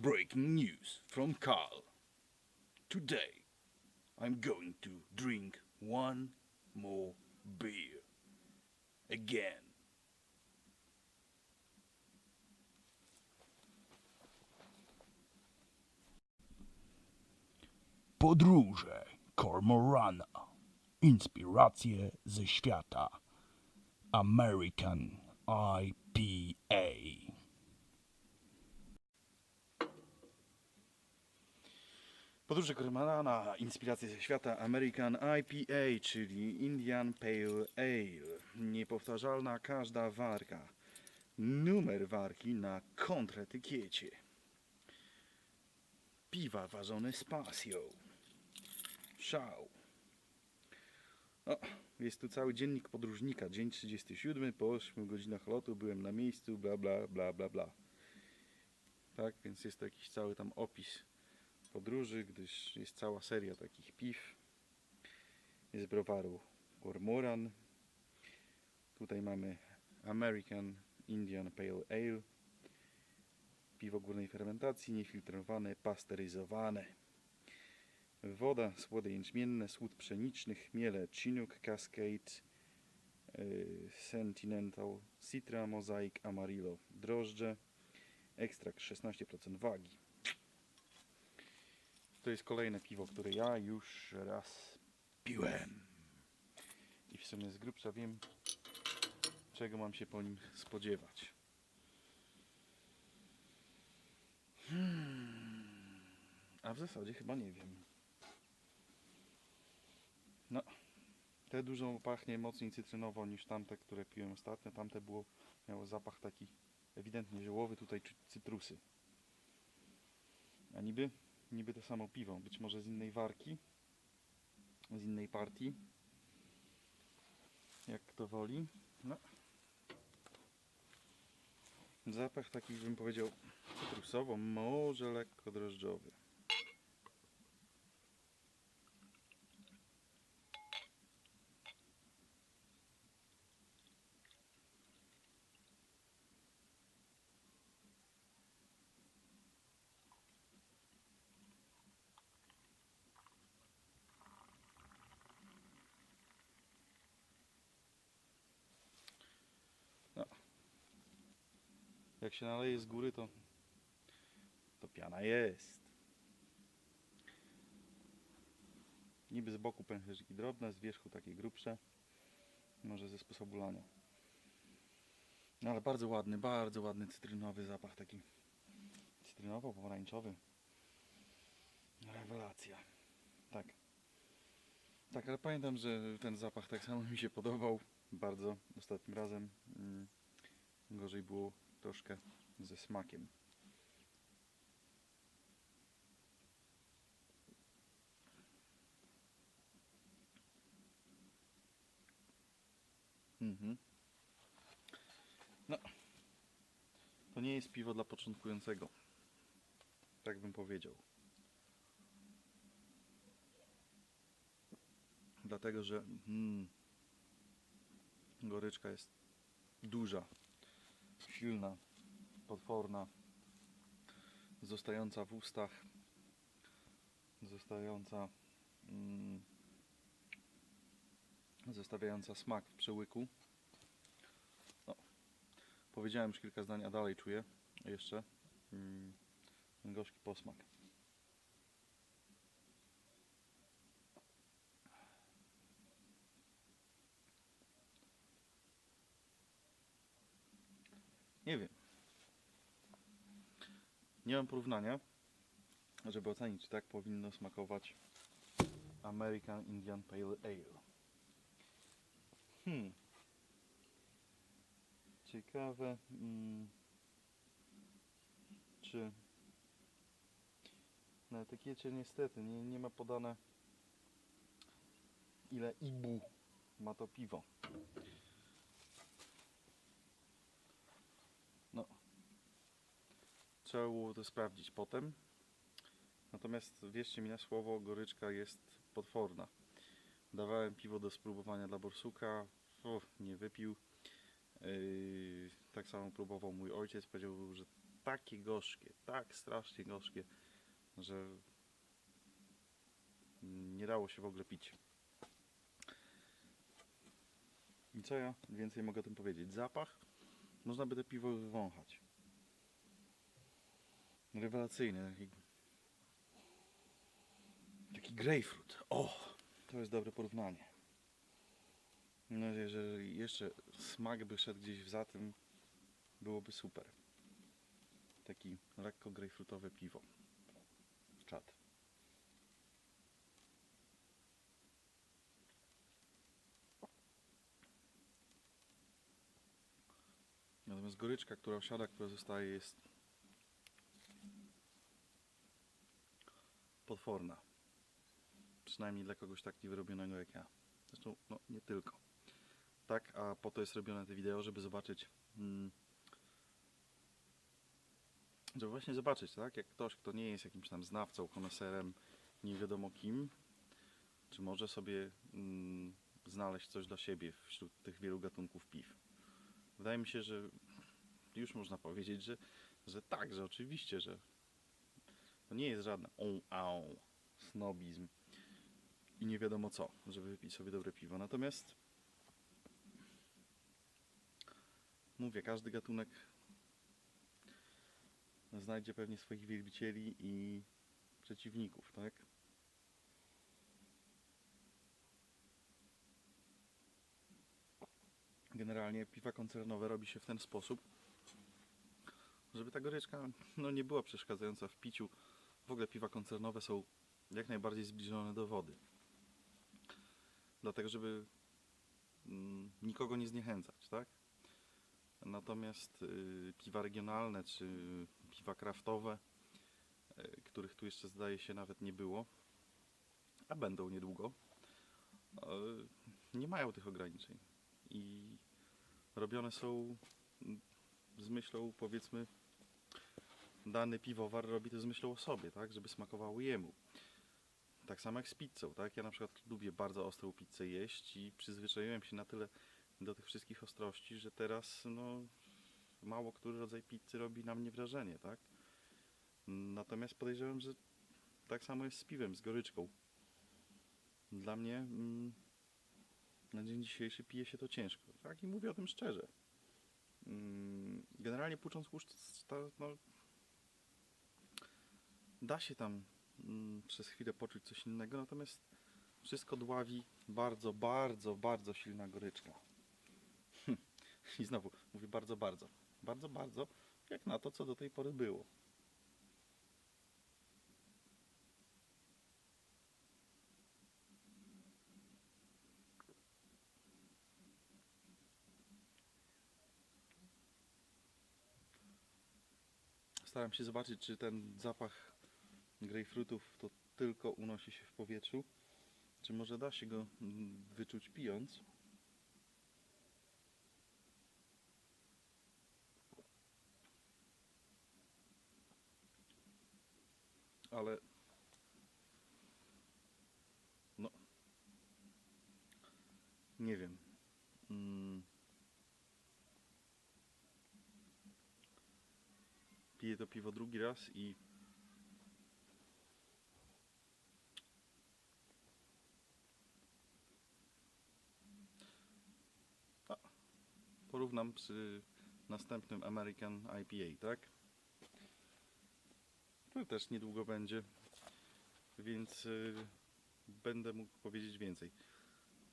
Breaking news from Carl. Today, I'm going to drink one more beer. Again. Podróże Cormorana. Inspiracje ze świata. American IPA. Podróże Cormorana, inspiracje ze świata American IPA, czyli Indian Pale Ale. Niepowtarzalna każda warka. Numer warki na kontretykiecie. Piwa ważone z pasją. Szał. O, jest tu cały dziennik podróżnika. Dzień 37. Po 8 godzinach lotu byłem na miejscu, bla bla bla bla bla. Tak, więc jest to jakiś cały tam opis podróży, gdyż jest cała seria takich piw. Jest browaru Cormoran. Tutaj mamy American Indian Pale Ale. Piwo górnej fermentacji, niefiltrowane, pasteryzowane. Woda, słody jęczmienne, słód pszeniczny, chmiele Chinook, Cascade, yy, Sentinental, Citra, Mosaic, Amarillo, drożdże, ekstrakt 16% wagi. To jest kolejne piwo, które ja już raz piłem. I w sumie z grubsza wiem, czego mam się po nim spodziewać. Hmm. A w zasadzie chyba nie wiem. No, te dużo pachnie mocniej cytrynowo niż tamte, które piłem ostatnio. Tamte było, miało zapach taki ewidentnie ziołowy, tutaj cytrusy. A niby, niby to samo piwo, być może z innej warki, z innej partii. Jak kto woli. No. Zapach taki bym powiedział cytrusowo, może lekko drożdżowy. Jak się naleje z góry, to, to piana jest. Niby z boku pęcherzyki drobne, z wierzchu takie grubsze. Może ze sposobu lania. No ale bardzo ładny, bardzo ładny cytrynowy zapach, taki cytrynowo-pomarańczowy. Rewelacja. Tak. Tak, ale pamiętam, że ten zapach tak samo mi się podobał bardzo ostatnim razem. Mm, Gorzej było troszkę ze smakiem. Mhm. No, to nie jest piwo dla początkującego. Tak bym powiedział. Dlatego, że mm, goryczka jest duża silna, potworna, zostająca w ustach, zostająca, mm, zostawiająca smak w przełyku. No, powiedziałem już kilka zdań, a dalej czuję jeszcze mm, gorzki posmak. Nie wiem. Nie mam porównania, żeby ocenić, czy tak powinno smakować American Indian Pale Ale. Hmm. Ciekawe, mm, czy na etykiecie niestety nie, nie ma podane ile ibu ma to piwo. No. Trzeba było to sprawdzić potem. Natomiast wierzcie mi na słowo, goryczka jest potworna. Dawałem piwo do spróbowania dla borsuka. Uff, nie wypił. Yy, tak samo próbował mój ojciec. Powiedział, że takie gorzkie, tak strasznie gorzkie, że nie dało się w ogóle pić. I co ja więcej mogę o tym powiedzieć? Zapach, można by to piwo wywąchać. Rewelacyjny, taki, taki. O, to jest dobre porównanie. Mam nadzieję, że jeszcze smak by szedł gdzieś za tym, byłoby super. Taki lekko grejpfrutowe piwo. Czad. Natomiast goryczka, która osiada, która zostaje jest potworna. Przynajmniej dla kogoś tak niewyrobionego jak ja. Zresztą, no nie tylko. Tak, a po to jest robione te wideo, żeby zobaczyć mm, żeby właśnie zobaczyć, tak, jak ktoś, kto nie jest jakimś tam znawcą, koneserem, nie wiadomo kim, czy może sobie mm, znaleźć coś dla siebie wśród tych wielu gatunków piw. Wydaje mi się, że już można powiedzieć, że, że tak, że oczywiście, że to nie jest żadne on, au, snobizm i nie wiadomo co, żeby wypić sobie dobre piwo. Natomiast mówię, każdy gatunek znajdzie pewnie swoich wielbicieli i przeciwników, tak? Generalnie piwa koncernowe robi się w ten sposób, żeby ta goryczka no, nie była przeszkadzająca w piciu. W ogóle piwa koncernowe są jak najbardziej zbliżone do wody. Dlatego, żeby mm, nikogo nie zniechęcać, tak? Natomiast y, piwa regionalne czy piwa kraftowe, y, których tu jeszcze zdaje się nawet nie było, a będą niedługo, y, nie mają tych ograniczeń. I robione są mm, z myślą, powiedzmy, dany piwowar robi to z myślą o sobie, tak, żeby smakowało jemu. Tak samo jak z pizzą, tak? Ja na przykład lubię bardzo ostrą pizzę jeść i przyzwyczaiłem się na tyle do tych wszystkich ostrości, że teraz no, mało który rodzaj pizzy robi na mnie wrażenie, tak? Natomiast podejrzewam, że tak samo jest z piwem, z goryczką. Dla mnie mm, na dzień dzisiejszy pije się to ciężko, tak? I mówię o tym szczerze. Mm, generalnie płucząc chłuszcz, to, no, da się tam mm, przez chwilę poczuć coś innego, natomiast wszystko dławi bardzo, bardzo, bardzo silna goryczka. I znowu mówię bardzo, bardzo. Bardzo, bardzo, jak na to, co do tej pory było. Staram się zobaczyć, czy ten zapach grejpfrutów to tylko unosi się w powietrzu, czy może da się go mm, wyczuć pijąc. ale no nie wiem. Mm. Piję to piwo drugi raz i A, porównam przy następnym American IPA, tak? To też niedługo będzie, więc y, będę mógł powiedzieć więcej.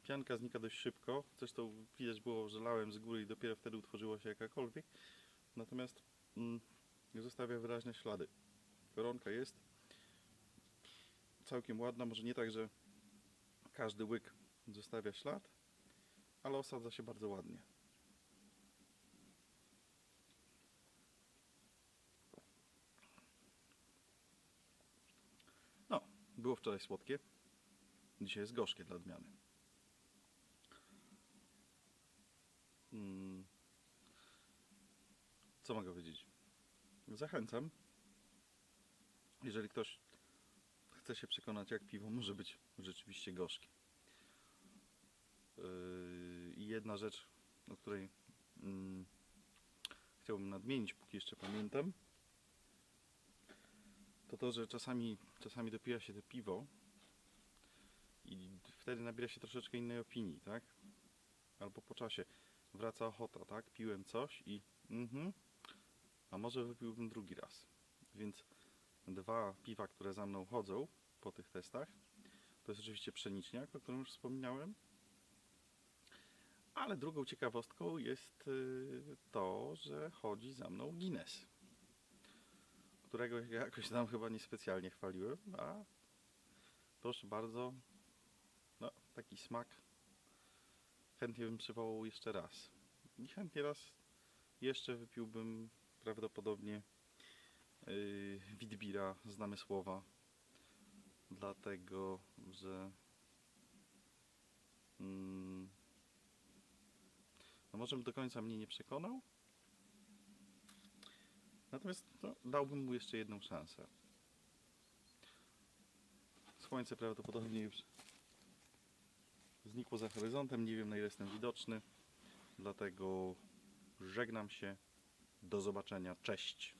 Pianka znika dość szybko, zresztą widać było, że lałem z góry i dopiero wtedy utworzyła się jakakolwiek. Natomiast mm, zostawia wyraźne ślady. Koronka jest całkiem ładna, może nie tak, że każdy łyk zostawia ślad, ale osadza się bardzo ładnie. Było wczoraj słodkie, dzisiaj jest gorzkie dla odmiany. Mm. Co mogę powiedzieć? Zachęcam. Jeżeli ktoś chce się przekonać, jak piwo może być rzeczywiście gorzkie. Yy, I jedna rzecz, o której mm, chciałbym nadmienić, póki jeszcze pamiętam, to to, że czasami, czasami dopija się to piwo i wtedy nabiera się troszeczkę innej opinii, tak? Albo po czasie wraca ochota, tak? Piłem coś i mhm, a może wypiłbym drugi raz. Więc dwa piwa, które za mną chodzą po tych testach, to jest oczywiście pszeniczniak, o którym już wspomniałem. Ale drugą ciekawostką jest y, to, że chodzi za mną Guinness, którego ja jakoś tam chyba niespecjalnie chwaliłem, a proszę bardzo, no, taki smak chętnie bym przywołał jeszcze raz. I chętnie raz jeszcze wypiłbym prawdopodobnie yy, Witbira z Namysłowa, dlatego że mm, no może do końca mnie nie przekonał, natomiast no, dałbym mu jeszcze jedną szansę. Słońce prawdopodobnie już znikło za horyzontem, nie wiem na ile jestem widoczny, dlatego żegnam się, do zobaczenia, cześć.